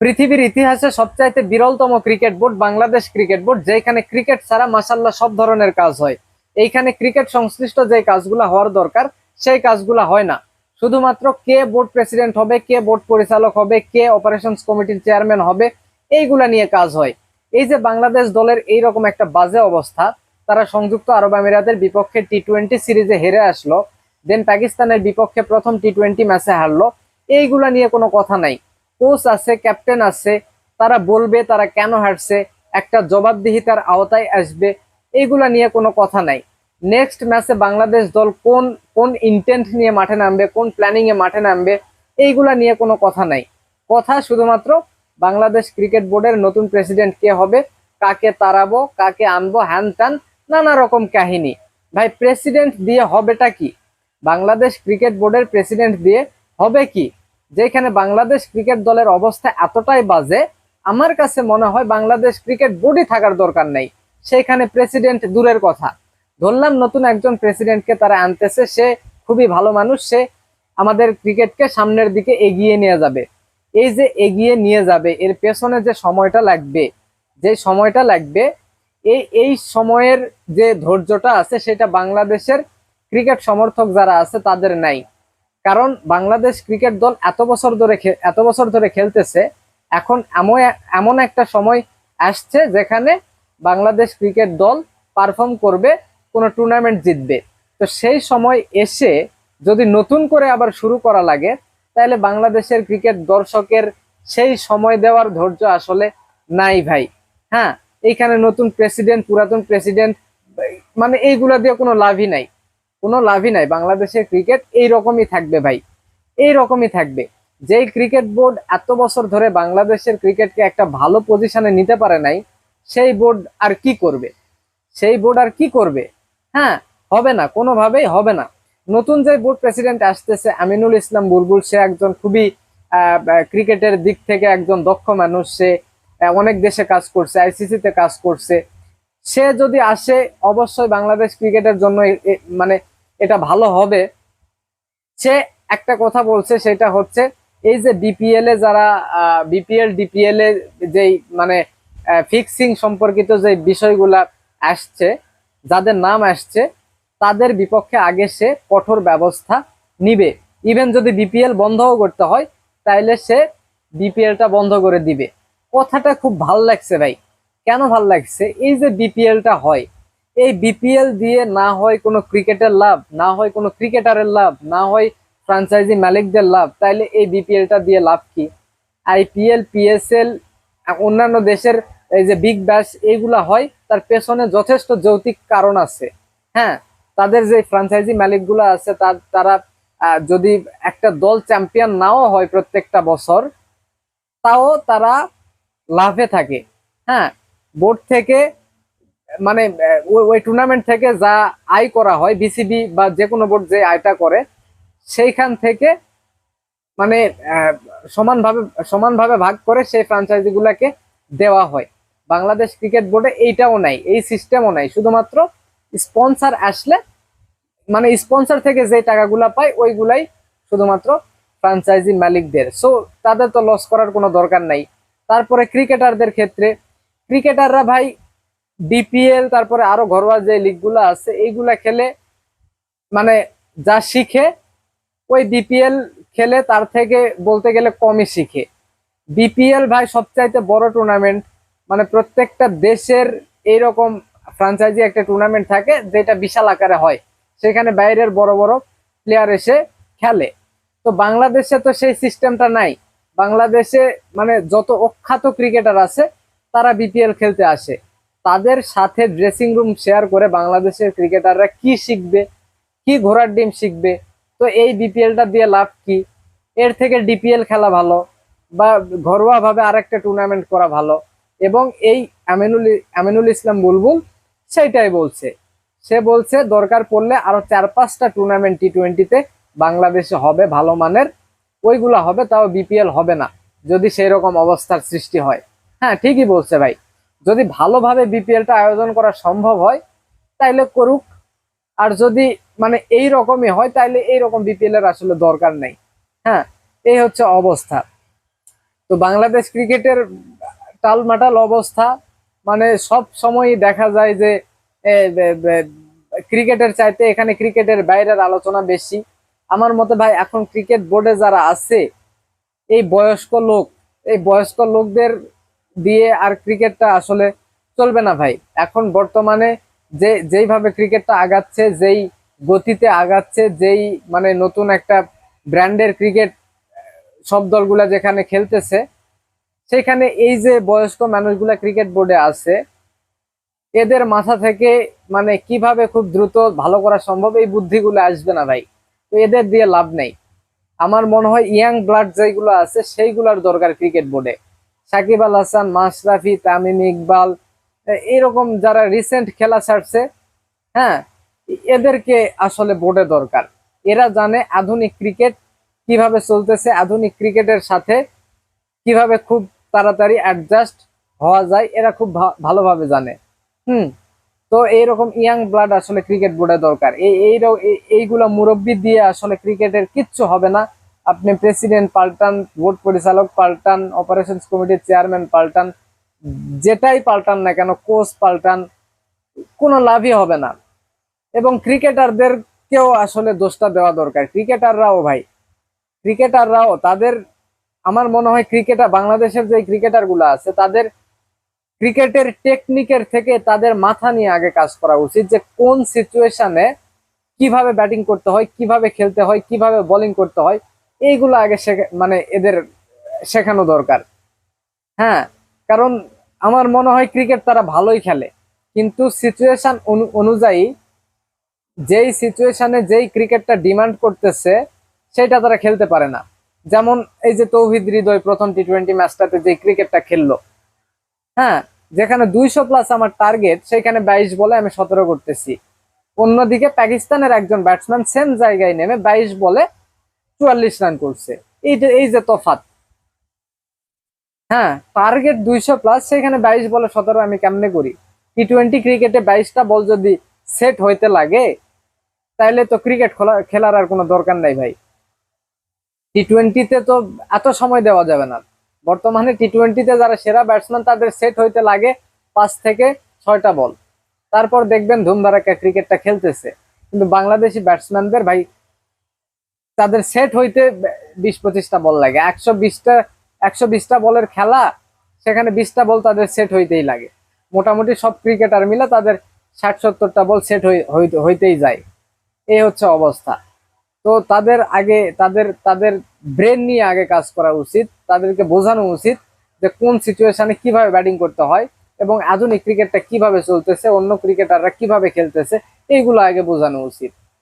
পৃথিবীর ইতিহাসে সবচাইতে বিরলতম cricket board Bangladesh cricket board যেখানে ক্রিকেট ছাড়া মাসাল্লাহ সব ধরনের কাজ হয়। এইখানে ক্রিকেট সংশ্লিষ্ট যে কাজগুলো হওয়ার দরকার, সেই কাজগুলো হয় না। শুধুমাত্র কে বোর্ড প্রেসিডেন্ট হবে, কে বোর্ড পরিচালক হবে, কে অপারেশনস কমিটির চেয়ারম্যান হবে, এইগুলা নিয়ে কাজ হয়। এই যে বাংলাদেশ দলের এইরকম একটা বাজে অবস্থা, তারা সংযুক্ত আরব আমিরাতের বিপক্ষে টি টোয়েন্টি সিরিজে হেরে আসলো দেন পাকিস্তানের বিপক্ষে প্রথম টি টোয়েন্টি ম্যাচে হারলো, এইগুলা নিয়ে কোনো কথা নাই। কোচ আছে, ক্যাপ্টেন আছে, তারা বলবে তারা কেন হারছে, একটা জবাবদিহিতার আওতায় আসবে এইগুলা নিয়ে কোনো কথা নাই। নেক্সট ম্যাচে বাংলাদেশ দল কোন কোন ইন্টেন্ট নিয়ে মাঠে নামবে, কোন প্ল্যানিং এ মাঠে নামবে, এইগুলা নিয়ে কোনো কথা নাই। কথা শুধুমাত্র বাংলাদেশ ক্রিকেট বোর্ডের নতুন প্রেসিডেন্ট কে হবে, কাকে তাড়াবো, কাকে আনব, হ্যান ত্যান, নানা রকম কাহিনী। ভাই প্রেসিডেন্ট দিয়ে হবেটা কি? বাংলাদেশ ক্রিকেট বোর্ডের প্রেসিডেন্ট দিয়ে হবে কি? যেখানে বাংলাদেশ ক্রিকেট দলের অবস্থা এতটাই বাজে, আমার কাছে মনে হয় বাংলাদেশ ক্রিকেট বোর্ডই থাকার দরকার নেই। সেখানে প্রেসিডেন্ট দূরের কথা। ধরলাম নতুন একজন প্রেসিডেন্টকে তারা আনতেছে, সে খুবই ভালো মানুষ, সে আমাদের ক্রিকেটকে সামনের দিকে এগিয়ে নিয়ে যাবে। এই যে এগিয়ে নিয়ে যাবে, এর পেছনে যে সময়টা লাগবে, যে সময়টা লাগবে, এই এই সময়ের যে ধৈর্যটা আছে, সেটা বাংলাদেশের ক্রিকেট সমর্থক যারা আছে, তাদের নাই। কারণ বাংলাদেশ ক্রিকেট দল এত বছর ধরে এত বছর ধরে খেলতেছে, এখন এমন এমন একটা সময় আসছে যেখানে বাংলাদেশ ক্রিকেট দল পারফর্ম করবে, কোনো টুর্নামেন্ট জিতবে। তো সেই সময় এসে যদি নতুন করে আবার শুরু করা লাগে, তাহলে বাংলাদেশের ক্রিকেট দর্শকের সেই সময় দেওয়ার ধৈর্য আসলে নাই ভাই। হ্যাঁ এইখানে নতুন প্রেসিডেন্ট পুরাতন প্রেসিডেন্ট মানে এইগুলা দিয়ে কোনো লাভই নাই। কোনো লাভই নাই। বাংলাদেশের ক্রিকেট এই রকমই থাকবে ভাই। এই রকমই থাকবে। যেই ক্রিকেট বোর্ড এত বছর ধরে বাংলাদেশের ক্রিকেটকে একটা ভালো পজিশনে নিতে পারে নাই, সেই বোর্ড আর কি করবে? সেই বোর্ড আর কি করবে? হ্যাঁ হবে না, কোনোভাবেই হবে না। নতুন যে বোর্ড প্রেসিডেন্ট আসতেছে, আমিনুল ইসলাম বুলবুল, সে একজন খুবই ক্রিকেটের দিক থেকে একজন দক্ষ মানুষ। সে অনেক দেশে কাজ করছে আইসিসিতে কাজ করছে। সে যদি আসে, অবশ্যই বাংলাদেশ ক্রিকেটের জন্য মানে এটা ভালো হবে। সে একটা কথা বলছে, সেটা হচ্ছে এই যে বিপিএল এ যারা বিপিএল ডিপিএল এ যেই মানে ফিক্সিং সম্পর্কিত যে বিষয়গুলা আসছে, যাদের নাম আসছে, তাদের বিপক্ষে আগে সে কঠোর ব্যবস্থা নিবে। ইভেন যদি বিপিএল বন্ধও করতে হয়, তাইলে সে বিপিএলটা বন্ধ করে দিবে। কথাটা খুব ভালো লাগছে ভাই। কেন ভালো লাগছে? এই যে বিপিএলটা হয় এই বিপিএল দিয়ে না হয় কোনো ক্রিকেটের লাভ, না হয় কোনো ক্রিকেটারের লাভ, না হয় ফ্রাঞ্চাইজি মালিকদের লাভ, তাইলে এই বিপিএলটা দিয়ে লাভ কি? আইপিএল পিএসএল অন্যান্য দেশের এই যে বিগ ব্যাশ এইগুলা হয়, তার পেছনে যথেষ্ট যৌতিক কারণ আছে। হ্যাঁ তাদের যে ফ্রাঞ্চাইজি মালিকগুলো আছে তার তারা যদি একটা দল চ্যাম্পিয়ন নাও হয় প্রত্যেকটা বছর, তাও তারা লাভে থাকে। হ্যাঁ বোর্ড থেকে মানে ওই- টুর্নামেন্ট থেকে যা আয় করা হয় বিসিবি বা যে কোনো বোর্ড যে আয়টা করে, সেইখান থেকে মানে সমানভাবে সমানভাবে ভাগ করে সেই ফ্রাঞ্চাইজি গুলাকে দেওয়া হয়। বাংলাদেশ ক্রিকেট বোর্ডে এইটাও নাই, এই সিস্টেমও নাই। শুধুমাত্র স্পন্সর আসলে মানে স্পন্সর থেকে যে টাকাগুলা পায়, ওইগুলাই শুধুমাত্র ফ্রাঞ্চাইজি মালিকদের। সো তাদের তো লস করার কোনো দরকার নাই। তারপরে ক্রিকেটারদের ক্ষেত্রে ক্রিকেটাররা ভাই বিপিএল তারপরে আরও ঘরোয়া যে লিগগুলো আছে, এইগুলা খেলে মানে যা শিখে, ওই বিপিএল খেলে তার থেকে বলতে গেলে কমই শিখে। বিপিএল ভাই সবচাইতে বড় টুর্নামেন্ট মানে প্রত্যেকটা দেশের এইরকম ফ্রাঞ্চাইজি একটা টুর্নামেন্ট থাকে, যেটা বিশাল আকারে হয়। সেখানে বাইরের বড় বড় প্লেয়ার এসে খেলে। তো বাংলাদেশে তো সেই সিস্টেমটা নাই। বাংলাদেশে মানে যত অখ্যাত ক্রিকেটার আছে, তারা বিপিএল খেলতে আসে। তাদের সাথে ড্রেসিং রুম শেয়ার করে বাংলাদেশের ক্রিকেটাররা কি শিখবে? কি ঘোড়ার ডিম শিখবে? তো এই বিপিএলটা দিয়ে লাভ কি? এর থেকে ডিপিএল খেলা ভালো বা ঘরোয়াভাবে আরেকটা টুর্নামেন্ট করা ভালো? এবং এই আমিনুল আমিনুল ইসলাম বুলবুল সেটাই বলছে। সে বলছে, দরকার পড়লে আরও চার পাঁচটা টুর্নামেন্ট টি টোয়েন্টিতে বাংলাদেশে হবে, ভালো মানের। ওইগুলা হবে, তাও বিপিএল হবে না। যদি সেই রকম অবস্থার সৃষ্টি হয়। হ্যাঁ ঠিকই বলছে ভাই। যদি ভালোভাবে বিপিএলটা আয়োজন করা সম্ভব হয়, তাইলে করুক। আর যদি মানে এই রকমই হয়, তাইলে এই রকম বিপিএল এর আসলে দরকার নেই। হ্যাঁ এই হচ্ছে অবস্থা। তো বাংলাদেশ ক্রিকেটের টালমাটাল অবস্থা মানে সব সময় দেখা যায় যে ক্রিকেটের চাইতে এখানে ক্রিকেটের বাইরের আলোচনা বেশি। আমার মতে ভাই, এখন ক্রিকেট বোর্ডে যারা আছে, এই বয়স্ক লোক, এই বয়স্ক লোকদের দিয়ে আর ক্রিকেটটা আসলে চলবে না ভাই। এখন বর্তমানে যে, যেইভাবে ক্রিকেটটা আগাচ্ছে, যেই গতিতে আগাচ্ছে, যেই মানে নতুন একটা ব্র্যান্ডের ক্রিকেট, সব দলগুলা যেখানে খেলতেছে, সেখানে এই যে বয়স্ক মানুষগুলা ক্রিকেট বোর্ডে আছে, এদের মাথা থেকে মানে কীভাবে খুব দ্রুত ভালো করা সম্ভব, এই বুদ্ধিগুলো আসবে না ভাই। তো এদের দিয়ে লাভ নেই। আমার মনে হয় ইয়াং ব্লাড যেগুলো আছে, সেইগুলোর দরকার ক্রিকেট বোর্ডে। সাকিব আল হাসান মাশরাফি তামিম ইকবাল এরকম যারা রিসেন্ট খেলা ছাড়ছে হ্যাঁ এদেরকে আসলে বোর্ডে দরকার। এরা জানে আধুনিক ক্রিকেট কীভাবে চলতেছে, আধুনিক ক্রিকেটের সাথে কীভাবে খুব তাড়াতাড়ি অ্যাডজাস্ট হওয়া যায়, এরা খুব ভালোভাবে জানে। হুম, তো এইরকম ইয়াং ব্লাড আসলে ক্রিকেট বোর্ডে দরকার। এইগুলো মুরব্বি দিয়ে আসলে ক্রিকেটের কিচ্ছু হবে না। আপনি প্রেসিডেন্ট পাল্টান বোর্ড পরিচালক পাল্টান অপারেশনস কমিটির চেয়ারম্যান পাল্টান, যেটাই পাল্টান না কেন কোচ পাল্টান, কোনো লাভই হবে না। এবং ক্রিকেটারদেরকেও আসলে দোষটা দেওয়া দরকার। ক্রিকেটাররাও ভাই ক্রিকেটাররাও তাদের, আমার মনে হয় ক্রিকেটার বাংলাদেশের যে ক্রিকেটারগুলো আছে, তাদের ক্রিকেটের টেকনিকের থেকে তাদের মাথা নিয়ে আগে কাজ করা উচিত যে কোন সিচুয়েশনে কীভাবে ব্যাটিং করতে হয়, কীভাবে খেলতে হয়, কীভাবে বোলিং করতে হয়। এইগুলো আগে মানে এদের শেখানো দরকার। হ্যাঁ কারণ আমার মনে হয় ক্রিকেট তারা ভালোই খেলে। কিন্তু সিচুয়েশন অনুযায়ী যেই সিচুয়েশানে যেই ক্রিকেটটা ডিমান্ড করতেছে, সেটা তারা খেলতে পারে না। যেমন এই যে তৌহিদ হৃদয় প্রথম টি টোয়েন্টি ম্যাচটাতে যে ক্রিকেটটা খেললো। হ্যাঁ যেখানে দুইশো প্লাস আমার টার্গেট সেখানে বাইশ বলে আমি সতেরো করতেছি। অন্যদিকে পাকিস্তানের একজন ব্যাটসম্যান সেম জায়গায় নেমে বাইশ বলে চুয়াল্লিশ রান করছে। এই যে এই যে তফাত হ্যাঁ টার্গেট দুইশো প্লাস সেখানে বাইশ বলে সতেরো আমি কেমনে করি? টি টোয়েন্টি ক্রিকেটে বাইশটা বল যদি সেট হইতে লাগে, তাইলে তো ক্রিকেট খেলা খেলার আর কোনো দরকার নাই ভাই। টি টোয়েন্টিতে তো এত সময় দেওয়া যাবে না। বর্তমানে টি টোয়েন্টিতে যারা সেরা ব্যাটসম্যান তাদের সেট হইতে লাগে পাঁচ থেকে ছয়টা বল তারপর দেখবেন ধুমধারাক্কা ক্রিকেটটা খেলতেছে। কিন্তু বাংলাদেশি ব্যাটসম্যানদের ভাই তাদের সেট হইতে বিশ পঁচিশটা বল লাগে। একশো বিশটা একশো বিশটা বলের খেলা, সেখানে বিশটা বল তাদের সেট হইতেই লাগে। মোটামুটি সব ক্রিকেটার মিলে তাদের ষাট সত্তরটা বল সেট হইতেই যায়। এই হচ্ছে অবস্থা। তো তাদের আগে, তাদের তাদের ব্রেন নিয়ে আগে কাজ করা উচিত। তাদেরকে বোঝানো উচিত যে কোন সিচুয়েশনে কীভাবে ব্যাটিং করতে হয় এবং আধুনিক ক্রিকেটটা কীভাবে চলতেছে, অন্য ক্রিকেটাররা কীভাবে খেলতেছে, এইগুলো আগে বোঝানো উচিত।